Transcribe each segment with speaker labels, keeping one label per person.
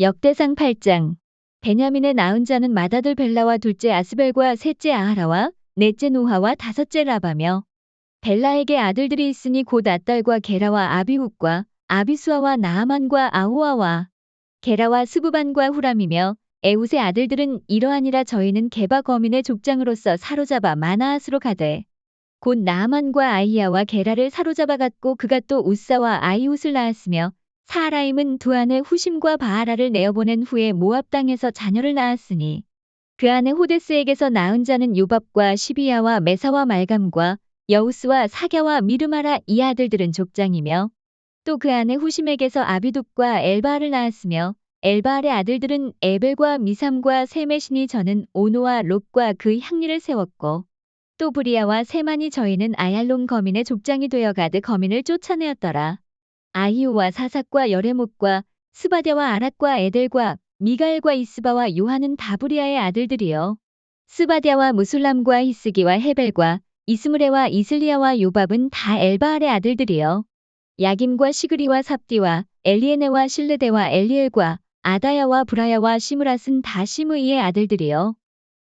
Speaker 1: 역대상 8장. 베냐민의 낳은 자는 마다들 벨라와 둘째 아스벨과 셋째 아하라와 넷째 노하와 다섯째 라바며 벨라에게 아들들이 있으니 곧 아딸과 게라와 아비훗과 아비수아와 나아만과 아호아와 게라와 스부반과 후람이며 에웃의 아들들은 이러하니라 저희는 게바 거민의 족장으로서 사로잡아 마나앗으로 가되 곧 나아만과 아이야와 게라를 사로잡아 갔고 그가 또 우사와 아이웃을 낳았으며 사라임은 두 아내 후심과 바하라를 내어보낸 후에 모압 땅에서 자녀를 낳았으니 그 아내 호데스에게서 낳은 자는 요밥과 시비야와 메사와 말감과 여우스와 사갸와 미르마라 이 아들들은 족장이며 또 그 아내 후심에게서 아비둡과 엘바알을 낳았으며 엘바알의 아들들은 에벨과 미삼과 세메시니 저는 오노와 롯과 그 향리를 세웠고 또 브리아와 세만이 저희는 아얄론 거민의 족장이 되어 가드 거민을 쫓아내었더라. 아히오와 사삭과 여레목과 스바데와 아랏과 에델과 미가엘과 이스바와 요한은 다브리아의 아들들이요. 스바데와 무술람과 히스기와 헤벨과 이스므레와 이슬리아와 요밥은 다 엘바알의 아들들이요. 야김과 시그리와 삽디와 엘리에네와 실르데와 엘리엘과 아다야와 브라야와 시므랏은 다 시므이의 아들들이요.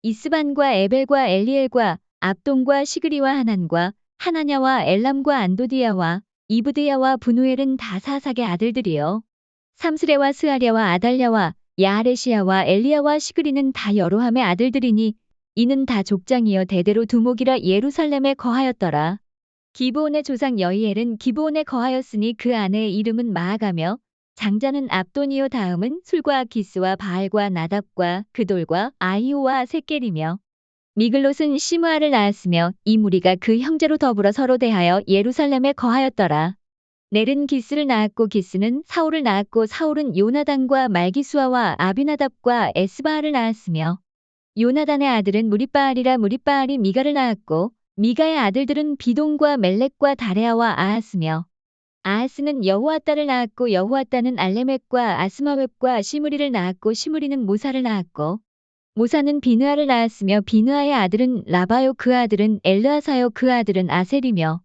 Speaker 1: 이스반과 에벨과 엘리엘과 압동과 시그리와 하난과 하나냐와 엘람과 안도디야와 이브드야와 분우엘은 다 사삭의 아들들이요. 삼스레와 스아랴와 아달랴와 야아레시야와 엘리야와 시그리는 다 여로함의 아들들이니 이는 다 족장이여 대대로 두목이라 예루살렘에 거하였더라. 기브온의 조상 여이엘은 기브온에 거하였으니 그 아내의 이름은 마아가며 장자는 압돈이요 다음은 술과 기스와 바알과 나답과 그돌과 아히오와 세겔이며 미글롯은 시므아를 낳았으며 이 무리가 그 형제로 더불어 서로 대하여 예루살렘에 거하였더라. 넬은 기스를 낳았고 기스는 사울을 낳았고 사울은 요나단과 말기수아와 아비나답과 에스바알을 낳았으며 요나단의 아들은 무리바알이라 무리바알이 미가를 낳았고 미가의 아들들은 비동과 멜렉과 다레아와 아하스며 아하스는 여호아따를 낳았고 여호아따는 알레멕과 아스마웹과 시므리를 낳았고 시므리는 모사를 낳았고 모사는 비느아를 낳았으며 비느아의 아들은 라바요 그 아들은 엘르아사요 그 아들은 아셀이며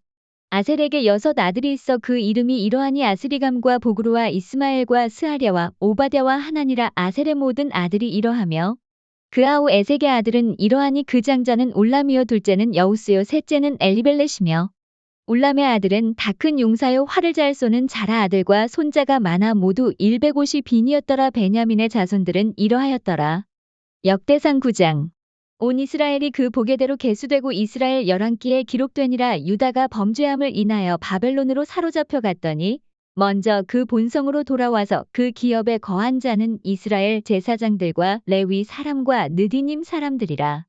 Speaker 1: 아셀에게 여섯 아들이 있어 그 이름이 이러하니 아스리감과 보그루와 이스마엘과 스하랴와 오바댜와 하나니라 아셀의 모든 아들이 이러하며 그 아우 에색의 아들은 이러하니 그 장자는 올람이요 둘째는 여우스요 셋째는 엘리벨렛이며 올람의 아들은 다 큰 용사요 활을 잘 쏘는 자라 아들과 손자가 많아 모두 150 빈이었더라 베냐민의 자손들은 이러하였더라. 역대상 9장 온 이스라엘이 그 보게대로 계수되고 이스라엘 열왕기에 기록되니라 유다가 범죄함을 인하여 바벨론으로 사로잡혀 갔더니 먼저 그 본성으로 돌아와서 그 기업에 거한 자는 이스라엘 제사장들과 레위 사람과 느디님 사람들이라.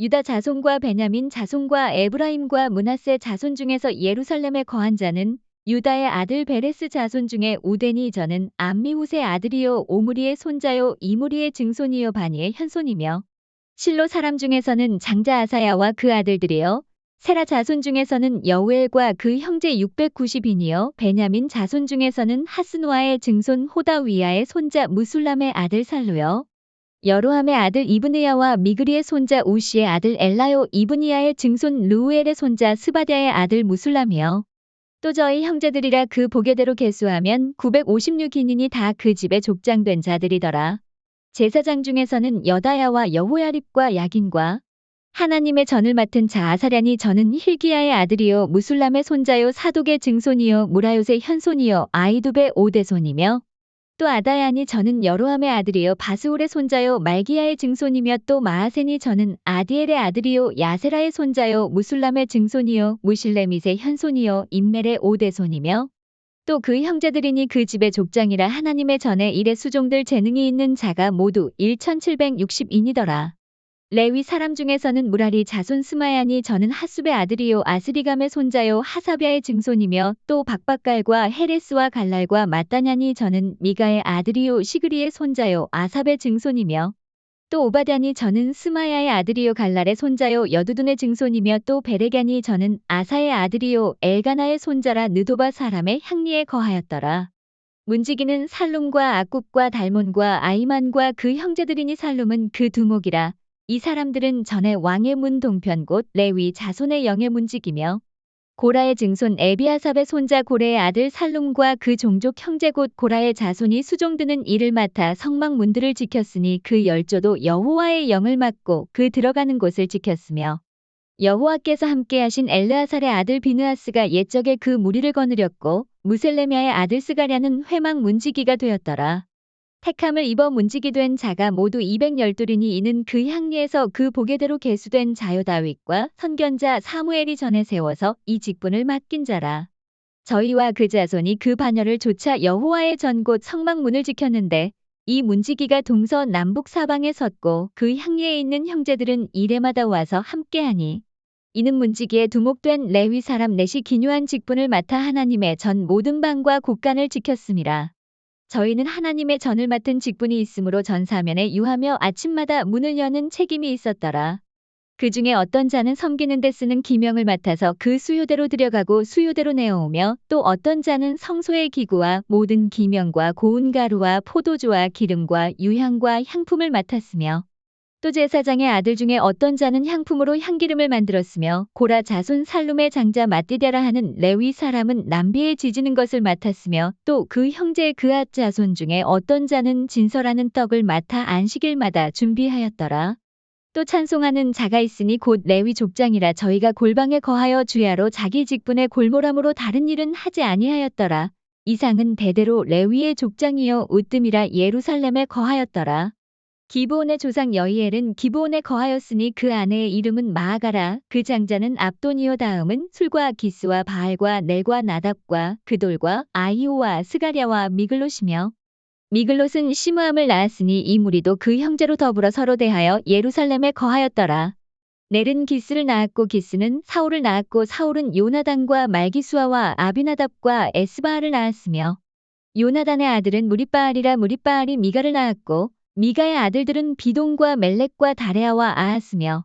Speaker 1: 유다 자손과 베냐민 자손과 에브라임과 문하세 자손 중에서 예루살렘에 거한 자는 유다의 아들 베레스 자손 중에 우데니 저는 암미후의 아들이요 오므리의 손자요 이무리의 증손이요 바니의 현손이며 실로 사람 중에서는 장자 아사야와 그 아들들이요 세라 자손 중에서는 여우엘과 그 형제 690인이요 베냐민 자손 중에서는 하스노아의 증손 호다위아의 손자 무술람의 아들 살로요 여로함의 아들 이브느야와 미그리의 손자 우시의 아들 엘라요 이브니야의 증손 루우엘의 손자 스바디아의 아들 무술람이요 또 저희 형제들이라 그 보게대로 계수하면 956인이니 다그 집에 족장된 자들이더라. 제사장 중에서는 여다야와 여호야립과 야긴과 하나님의 전을 맡은 자아사랴니 저는 힐기야의 아들이요 무술람의 손자요 사독의 증손이요 무라요의 현손이요 아이두베 오대손이며 또 아다야니 저는 여로함의 아들이요 바스울의 손자요 말기야의 증손이며 또 마하센이 저는 아디엘의 아들이요 야세라의 손자요 무술람의 증손이요 무실레밋의 현손이요 임멜의 오대손이며 또 그 형제들이니 그 집의 족장이라 하나님의 전에 일의 수종들 재능이 있는 자가 모두 1760인이더라. 레위 사람 중에서는 무라리 자손 스마야니 저는 하숲의 아들이요 아스리감의 손자요 하사비아의 증손이며 또 박박갈과 헤레스와 갈랄과 마따냐니 저는 미가의 아들이요 시그리의 손자요 아삽의 증손이며 또 오바댜니 저는 스마야의 아들이요 갈랄의 손자요 여두둔의 증손이며 또 베레갸니 저는 아사의 아들이요 엘가나의 손자라 느도바 사람의 향리에 거하였더라. 문지기는 살룸과 아굽과 달몬과 아이만과 그 형제들이니 살룸은 그 두목이라 이 사람들은 전에 왕의 문 동편 곧 레위 자손의 영의 문직이며 고라의 증손 에비아삽의 손자 고레의 아들 살룸과 그 종족 형제 곧 고라의 자손이 수종드는 일을 맡아 성막 문들을 지켰으니 그 열조도 여호와의 영을 맡고 그 들어가는 곳을 지켰으며 여호와께서 함께하신 엘르아살의 아들 비느하스가 옛적에 그 무리를 거느렸고 무셀레미아의 아들 스가랴는 회막 문지기가 되었더라. 택함을 입어 문지기 된 자가 모두 212이니 이는 그 향리에서 그 보게대로 계수된 자요 다윗과 선견자 사무엘이 전에 세워서 이 직분을 맡긴 자라. 저희와 그 자손이 그 반열을 조차 여호와의 전곳 성막문을 지켰는데 이 문지기가 동서 남북 사방에 섰고 그 향리에 있는 형제들은 이래마다 와서 함께하니 이는 문지기에 두목된 레위 사람 넷이 기묘한 직분을 맡아 하나님의 전 모든 방과 곳간을 지켰음이라. 저희는 하나님의 전을 맡은 직분이 있으므로 전사면에 유하며 아침마다 문을 여는 책임이 있었더라. 그 중에 어떤 자는 섬기는 데 쓰는 기명을 맡아서 그 수요대로 들여가고 수요대로 내어오며 또 어떤 자는 성소의 기구와 모든 기명과 고운 가루와 포도주와 기름과 유향과 향품을 맡았으며 또 제사장의 아들 중에 어떤 자는 향품으로 향기름을 만들었으며 고라 자손 살룸의 장자 마띠데라 하는 레위 사람은 남비에 지지는 것을 맡았으며 또 그 형제 그앗 자손 중에 어떤 자는 진설하는 떡을 맡아 안식일마다 준비하였더라. 또 찬송하는 자가 있으니 곧 레위 족장이라 저희가 골방에 거하여 주야로 자기 직분에 골몰함으로 다른 일은 하지 아니하였더라. 이상은 대대로 레위의 족장이여 우뜸이라 예루살렘에 거하였더라. 기브온의 조상 여이엘은 기브온에 거하였으니 그 아내의 이름은 마아가라. 그 장자는 압도니오 다음은 술과 기스와 바알과 넬과 나답과 그돌과 아이오와 스가랴와 미글롯이며 미글롯은 시므함을 낳았으니 이 무리도 그 형제로 더불어 서로 대하여 예루살렘에 거하였더라. 넬은 기스를 낳았고 기스는 사울을 낳았고 사울은 요나단과 말기수아와 아비나답과 에스바알을 낳았으며 요나단의 아들은 무리바알이라 무리바알이 미가를 낳았고 미가의 아들들은 비동과 멜렉과 다레아와 아하스며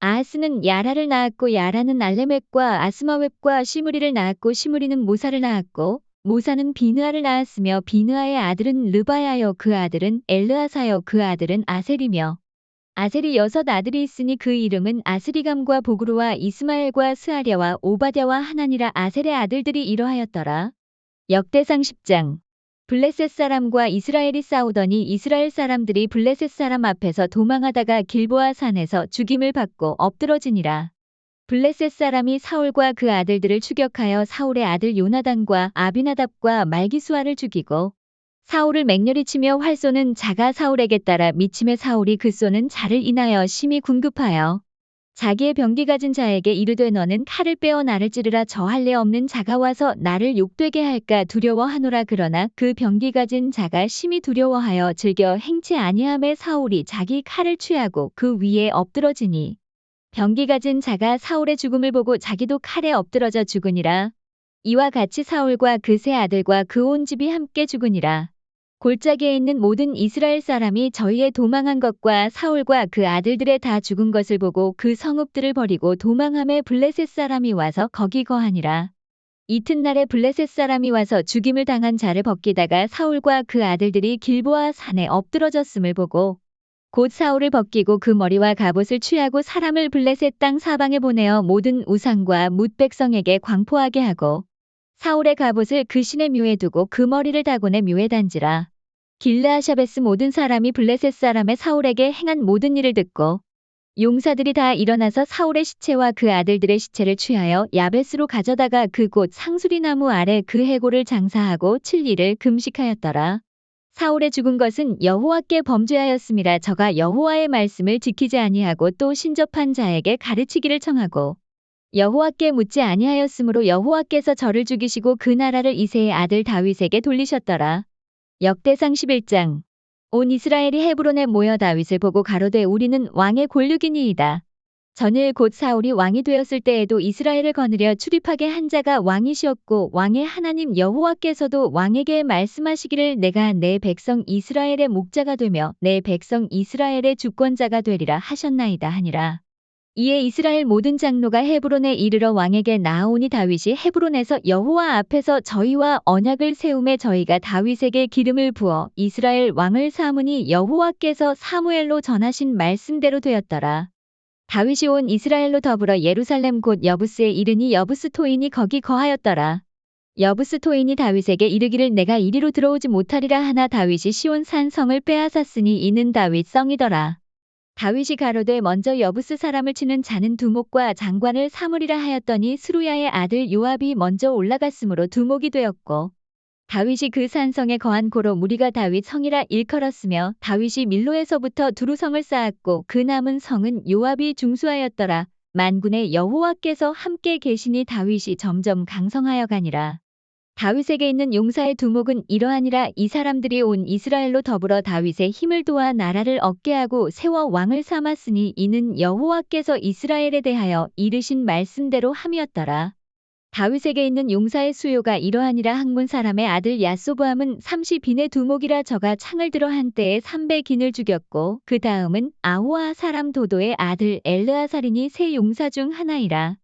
Speaker 1: 아하스는 야라를 낳았고 야라는 알레멕과 아스마웹과 시무리를 낳았고 시무리는 모사를 낳았고 모사는 비느아를 낳았으며 비느아의 아들은 르바야여 그 아들은 엘르아사여 그 아들은 아셀이며 아셀이 여섯 아들이 있으니 그 이름은 아스리감과 보그루와 이스마엘과 스아랴와 오바댜와 하나니라 아셀의 아들들이 이러하였더라. 역대상 10장 블레셋 사람과 이스라엘이 싸우더니 이스라엘 사람들이 블레셋 사람 앞에서 도망하다가 길보아 산에서 죽임을 받고 엎드러지니라. 블레셋 사람이 사울과 그 아들들을 추격하여 사울의 아들 요나단과 아비나답과 말기수아를 죽이고 사울을 맹렬히 치며 활 쏘는 자가 사울에게 따라 미침의 사울이 그 쏘는 자를 인하여 심히 궁급하여 자기의 병기 가진 자에게 이르되 너는 칼을 빼어 나를 찌르라 저 할례 없는 자가 와서 나를 욕되게 할까 두려워하노라 그러나 그 병기 가진 자가 심히 두려워하여 즐겨 행치 아니함에 사울이 자기 칼을 취하고 그 위에 엎드러지니 병기 가진 자가 사울의 죽음을 보고 자기도 칼에 엎드러져 죽으니라. 이와 같이 사울과 그 세 아들과 그 온 집이 함께 죽으니라 골짜기에 있는 모든 이스라엘 사람이 저희의 도망한 것과 사울과 그 아들들의 다 죽은 것을 보고 그 성읍들을 버리고 도망함에 블레셋 사람이 와서 거기 거하니라. 이튿날에 블레셋 사람이 와서 죽임을 당한 자를 벗기다가 사울과 그 아들들이 길보아 산에 엎드러졌음을 보고 곧 사울을 벗기고 그 머리와 갑옷을 취하고 사람을 블레셋 땅 사방에 보내어 모든 우상과 뭇 백성에게 광포하게 하고 사울의 갑옷을 그 신의 묘에 두고 그 머리를 다곤의 묘에 단지라. 길르아샤베스 모든 사람이 블레셋 사람의 사울에게 행한 모든 일을 듣고 용사들이 다 일어나서 사울의 시체와 그 아들들의 시체를 취하여 야베스로 가져다가 그곳 상수리 나무 아래 그 해골을 장사하고 7일을 금식하였더라. 사울의 죽은 것은 여호와께 범죄하였음이라 저가 여호와의 말씀을 지키지 아니하고 또 신접한 자에게 가르치기를 청하고 여호와께 묻지 아니하였으므로 여호와께서 저를 죽이시고 그 나라를 이세의 아들 다윗에게 돌리셨더라. 역대상 11장 온 이스라엘이 헤브론에 모여 다윗을 보고 가로되 우리는 왕의 골육이니이다. 전일 곧 사울이 왕이 되었을 때에도 이스라엘을 거느려 출입하게 한 자가 왕이시었고 왕의 하나님 여호와께서도 왕에게 말씀하시기를 내가 내 백성 이스라엘의 목자가 되며 내 백성 이스라엘의 주권자가 되리라 하셨나이다 하니라. 이에 이스라엘 모든 장로가 헤브론에 이르러 왕에게 나아오니 다윗이 헤브론에서 여호와 앞에서 저희와 언약을 세움에 저희가 다윗에게 기름을 부어 이스라엘 왕을 삼으니 여호와께서 사무엘로 전하신 말씀대로 되었더라. 다윗이 온 이스라엘로 더불어 예루살렘 곧 여부스에 이르니 여부스 토인이 거기 거하였더라. 여부스 토인이 다윗에게 이르기를 내가 이리로 들어오지 못하리라 하나 다윗이 시온 산 성을 빼앗았으니 이는 다윗 성이더라. 다윗이 가로되 먼저 여부스 사람을 치는 자는 두목과 장관을 사무리라 하였더니 스루야의 아들 요압이 먼저 올라갔으므로 두목이 되었고 다윗이 그 산성에 거한 고로 무리가 다윗 성이라 일컬었으며 다윗이 밀로에서부터 두루 성을 쌓았고 그 남은 성은 요압이 중수하였더라. 만군의 여호와께서 함께 계시니 다윗이 점점 강성하여 가니라. 다윗에게 있는 용사의 두목은 이러하니라 이 사람들이 온 이스라엘로 더불어 다윗의 힘을 도와 나라를 얻게 하고 세워 왕을 삼았으니 이는 여호와께서 이스라엘에 대하여 이르신 말씀대로 함이었더라. 다윗에게 있는 용사의 수요가 이러하니라 항문 사람의 아들 야소보암은 30인의 두목이라 저가 창을 들어 한때에 300인을 죽였고 그 다음은 아호아 사람 도도의 아들 엘르아살이니 세 용사 중 하나이라.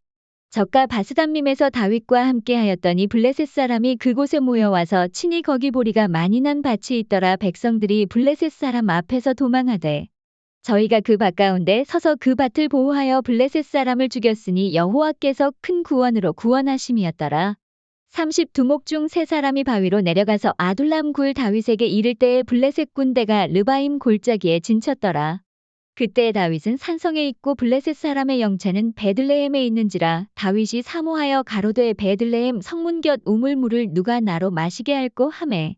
Speaker 1: 저가 바스담림에서 다윗과 함께 하였더니 블레셋 사람이 그곳에 모여와서 친히 거기 보리가 많이 난 밭이 있더라 백성들이 블레셋 사람 앞에서 도망하되 저희가 그 밭 가운데 서서 그 밭을 보호하여 블레셋 사람을 죽였으니 여호와께서 큰 구원으로 구원하심이었더라. 30 두목 중 세 사람이 바위로 내려가서 아둘람 굴 다윗에게 이를 때에 블레셋 군대가 르바임 골짜기에 진쳤더라. 그때 다윗은 산성에 있고 블레셋 사람의 영체는 베들레헴에 있는지라 다윗이 사모하여 가로되 베들레헴 성문 곁 우물물을 누가 나로 마시게 할꼬 하매.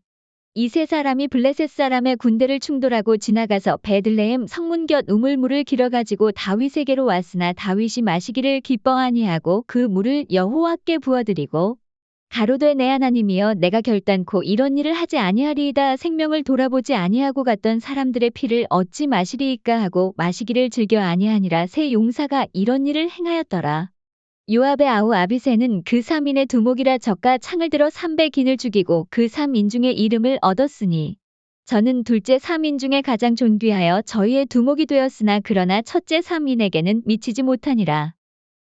Speaker 1: 이 세 사람이 블레셋 사람의 군대를 충돌하고 지나가서 베들레헴 성문 곁 우물물을 길어가지고 다윗에게로 왔으나 다윗이 마시기를 기뻐 아니하고 그 물을 여호와께 부어드리고 가로되 내 하나님이여 내가 결단코 이런 일을 하지 아니하리이다 생명을 돌아보지 아니하고 갔던 사람들의 피를 어찌 마시리이까 하고 마시기를 즐겨 아니하니라 세 용사가 이런 일을 행하였더라. 요압의 아우 아비세는 그 3인의 두목이라 적가 창을 들어 300인을 죽이고 그 3인 중에 이름을 얻었으니 저는 둘째 3인 중에 가장 존귀하여 저희의 두목이 되었으나 그러나 첫째 3인에게는 미치지 못하니라.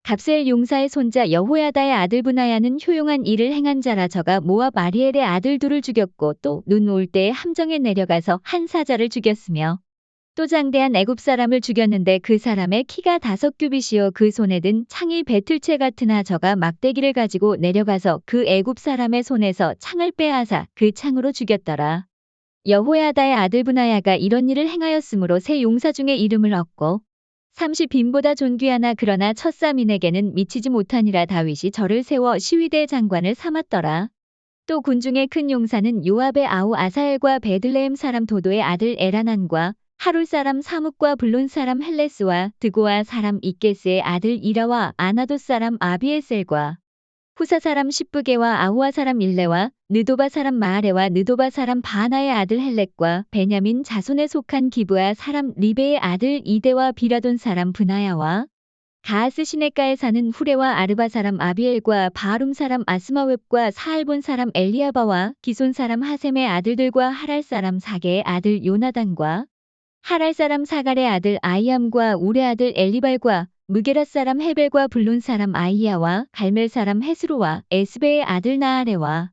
Speaker 1: 갑셀 용사의 손자 여호야다의 아들 분하야는 효용한 일을 행한 자라 저가 모압 아리엘의 아들 둘을 죽였고 또 눈 올 때에 함정에 내려가서 한 사자를 죽였으며 또 장대한 애굽 사람을 죽였는데 그 사람의 키가 다섯 규빗이요 그 손에 든 창이 배틀채 같으나 저가 막대기를 가지고 내려가서 그 애굽 사람의 손에서 창을 빼앗아 그 창으로 죽였더라. 여호야다의 아들 분하야가 이런 일을 행하였으므로 세 용사 중에 이름을 얻고 30빈보다 존귀하나 그러나 첫사민에게는 미치지 못하니라 다윗이 저를 세워 시위대 장관을 삼았더라. 또 군중의 큰 용사는 요압의 아우 아사엘과 베들레헴 사람 도도의 아들 에라난과 하룰 사람 사묵과 블론 사람 헬레스와 드고아 사람 이게스의 아들 이라와 아나도 사람 아비에셀과 후사 사람 십부게와 아우아 사람 일레와 느도바 사람 마아레와 느도바 사람 바하나의 아들 헬렉과 베냐민 자손에 속한 기브아 사람 리베의 아들 이데와 비라돈 사람 브나야와 가하스 시내가에 사는 후레와 아르바 사람 아비엘과 바하룸 사람 아스마웹과 사알본 사람 엘리아바와 기손 사람 하셈의 아들들과 하랄 사람 사게의 아들 요나단과 하랄 사람 사갈의 아들 아이암과 우레 아들 엘리발과 무게라 사람 헤벨과 블론 사람 아이야와 갈멜 사람 헤스로와 에스베의 아들 나아레와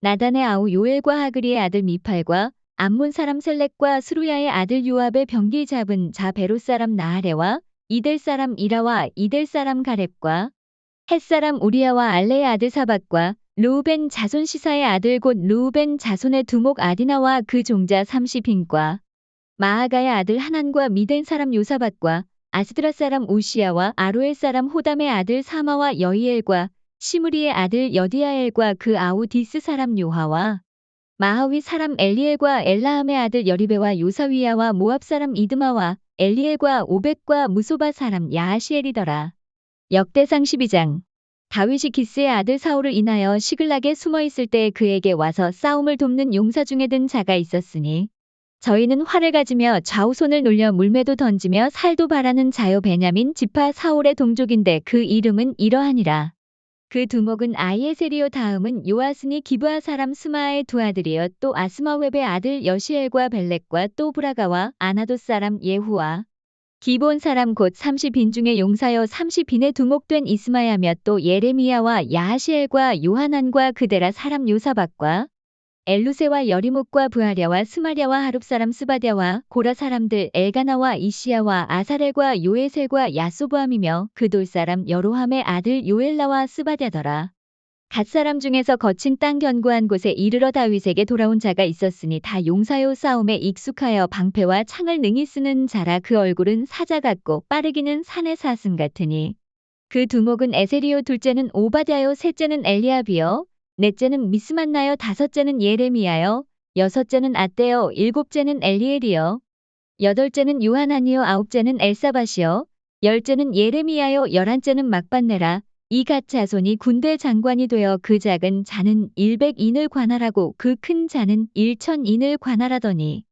Speaker 1: 나단의 아우 요엘과 하그리의 아들 미팔과 암몬 사람 셀렉과 스루야의 아들 요압의 병기 잡은 자 베로 사람 나아레와 이델 사람 이라와 이델 사람 가렙과 햇 사람 우리야와 알레의 아들 사박과 루우벤 자손 시사의 아들 곧 루우벤 자손의 두목 아디나와 그 종자 30인과 마아가의 아들 하난과 미덴 사람 요사밭과 아스드라 사람 우시야와 아로엘 사람 호담의 아들 사마와 여이엘과 시므리의 아들 여디아엘과 그 아우 디스 사람 요하와 마하위 사람 엘리엘과 엘라함의 아들 여리베와 요사위야와 모압 사람 이드마와 엘리엘과 오벳과 무소바 사람 야하시엘이더라. 역대상 12장 다윗이 기스의 아들 사울을 인하여 시글락에 숨어 있을 때 그에게 와서 싸움을 돕는 용사 중에 든 자가 있었으니 저희는 활을 가지며 좌우손을 놀려 물매도 던지며 살도 바라는 자요 베냐민 지파 사울의 동족인데 그 이름은 이러하니라. 그 두목은 아이에세리오 다음은 요아스니 기브아 사람 스마의 두 아들이여 또 아스마웹의 아들 여시엘과 벨렉과 또 브라가와 아나도 사람 예후와 기본 사람 곧 30인 중에 용사여 30인의 두목된 이스마야며 또 예레미야와 야하시엘과 요하난과 그데라 사람 요사박과 엘루세와 여리목과 부하랴와 스마랴와 하룹 사람 스바랴와 고라 사람들 엘가나와 이시야와 아사렐과 요에셀과 야소부함이며 그 돌 사람 여로함의 아들 요엘라와 스바랴더라. 갓 사람 중에서 거친 땅 견고한 곳에 이르러 다윗에게 돌아온 자가 있었으니 다 용사요 싸움에 익숙하여 방패와 창을 능히 쓰는 자라 그 얼굴은 사자 같고 빠르기는 산의 사슴 같으니 그 두목은 에세리오 둘째는 오바댜요 셋째는 엘리압이요 넷째는 미스만나요? 다섯째는 예레미야요? 여섯째는 아떼요? 일곱째는 엘리엘이요? 여덟째는 요하나니요? 아홉째는 엘사바시요? 열째는 예레미야요? 열한째는 막반네라. 이갓 자손이 군대 장관이 되어 그 작은 자는 일백인을 관할하고 그 큰 자는 일천인을 관할하더니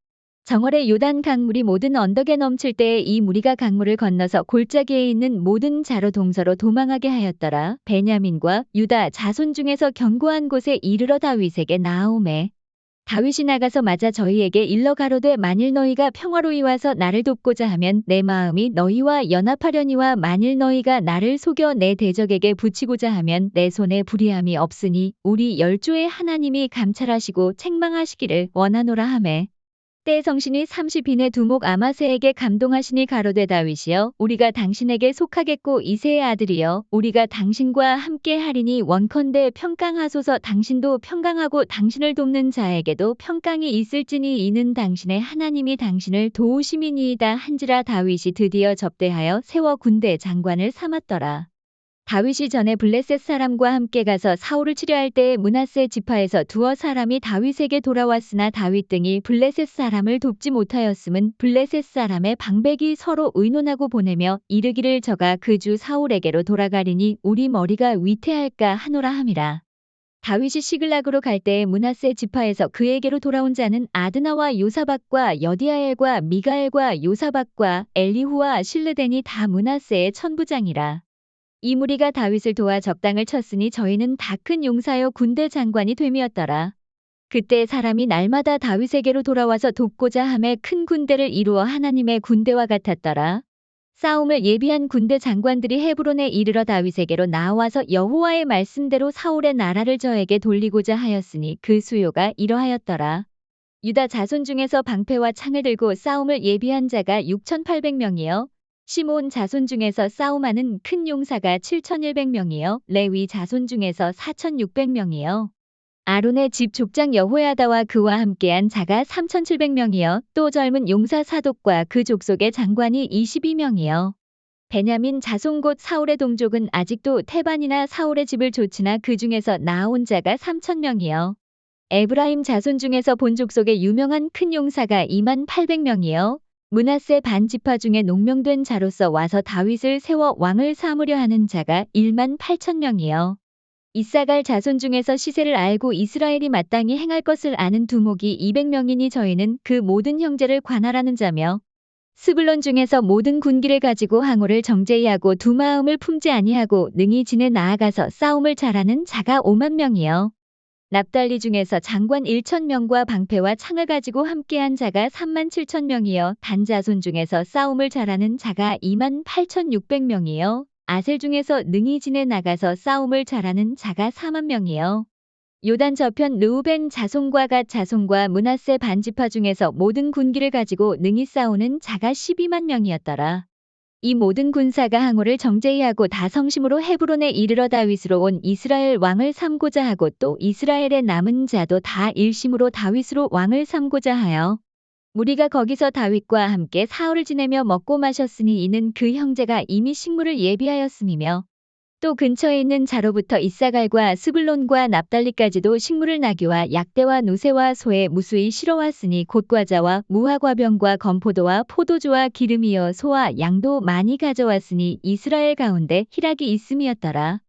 Speaker 1: 정월에 요단 강물이 모든 언덕에 넘칠 때에 이 무리가 강물을 건너서 골짜기에 있는 모든 자로 동서로 도망하게 하였더라. 베냐민과 유다 자손 중에서 견고한 곳에 이르러 다윗에게 나아오매 다윗이 나가서 맞아 저희에게 일러 가로되 만일 너희가 평화로이 와서 나를 돕고자 하면 내 마음이 너희와 연합하려니와 만일 너희가 나를 속여 내 대적에게 붙이고자 하면 내 손에 불의함이 없으니 우리 열조의 하나님이 감찰하시고 책망하시기를 원하노라 하매 때 성신이 30인의 두목 아마세에게 감동하시니 가로되 다윗이여 우리가 당신에게 속하겠고 이세의 아들이여 우리가 당신과 함께 하리니 원컨대 평강하소서 당신도 평강하고 당신을 돕는 자에게도 평강이 있을지니 이는 당신의 하나님이 당신을 도우심이니이다 한지라 다윗이 드디어 접대하여 세워 군대 장관을 삼았더라. 다윗이 전에 블레셋 사람과 함께 가서 사울을 치려할 때에 문하세 지파에서 두어 사람이 다윗에게 돌아왔으나 다윗 등이 블레셋 사람을 돕지 못하였음은 블레셋 사람의 방백이 서로 의논하고 보내며 이르기를 저가 그 주 사울에게로 돌아가리니 우리 머리가 위태할까 하노라 함이라. 다윗이 시글락으로 갈 때에 문하세 지파에서 그에게로 돌아온 자는 아드나와 요사박과 여디아엘과 미가엘과 요사박과 엘리후와 실르덴이 다 문하세의 천부장이라. 이 무리가 다윗을 도와 적당을 쳤으니 저희는 다 큰 용사여 군대 장관이 됨이었더라. 그때 사람이 날마다 다윗에게로 돌아와서 돕고자 함에 큰 군대를 이루어 하나님의 군대와 같았더라. 싸움을 예비한 군대 장관들이 헤브론에 이르러 다윗에게로 나와서 여호와의 말씀대로 사울의 나라를 저에게 돌리고자 하였으니 그 수요가 이러하였더라. 유다 자손 중에서 방패와 창을 들고 싸움을 예비한 자가 6,800명이요. 시몬 자손 중에서 싸움하는 큰 용사가 7,100명이요. 레위 자손 중에서 4,600명이요. 아론의 집 족장 여호야다와 그와 함께한 자가 3,700명이요. 또 젊은 용사 사독과 그 족속의 장관이 22명이요. 베냐민 자손 곧 사울의 동족은 아직도 태반이나 사울의 집을 좇으나 그 중에서 나아온 자가 3,000명이요. 에브라임 자손 중에서 본 족속의 유명한 큰 용사가 2만 800명이요. 문하세 반지파 중에 농명된 자로서 와서 다윗을 세워 왕을 삼으려 하는 자가 1만 8천 명이요. 이사갈 자손 중에서 시세를 알고 이스라엘이 마땅히 행할 것을 아는 두목이 200명이니 저희는 그 모든 형제를 관할하는 자며 스불론 중에서 모든 군기를 가지고 항우를 정제히 하고 두 마음을 품지 아니하고 능히 진에 나아가서 싸움을 잘하는 자가 5만 명이요. 납달리 중에서 장관 1천 명과 방패와 창을 가지고 함께한 자가 3만 7천 명이요. 단자손 중에서 싸움을 잘하는 자가 2만 8천 6백 명이요. 아셀 중에서 능히 진에 나가서 싸움을 잘하는 자가 4만 명이요. 요단 저편 르우벤 자손과 갓 자손과 문하세 반지파 중에서 모든 군기를 가지고 능히 싸우는 자가 12만 명이었더라. 이 모든 군사가 항우를 정제히 하고 다 성심으로 헤브론에 이르러 다윗으로 온 이스라엘 왕을 삼고자 하고 또 이스라엘의 남은 자도 다 일심으로 다윗으로 왕을 삼고자 하여 우리가 거기서 다윗과 함께 사흘을 지내며 먹고 마셨으니 이는 그 형제가 이미 식물을 예비하였음이며 또 근처에 있는 자로부터 이사갈과 스불론과 납달리까지도 식물을 나귀와 약대와 노새와 소에 무수히 실어왔으니 곧 과자와 무화과병과 건포도와 포도주와 기름이여 소와 양도 많이 가져왔으니 이스라엘 가운데 희락이 있음이었더라.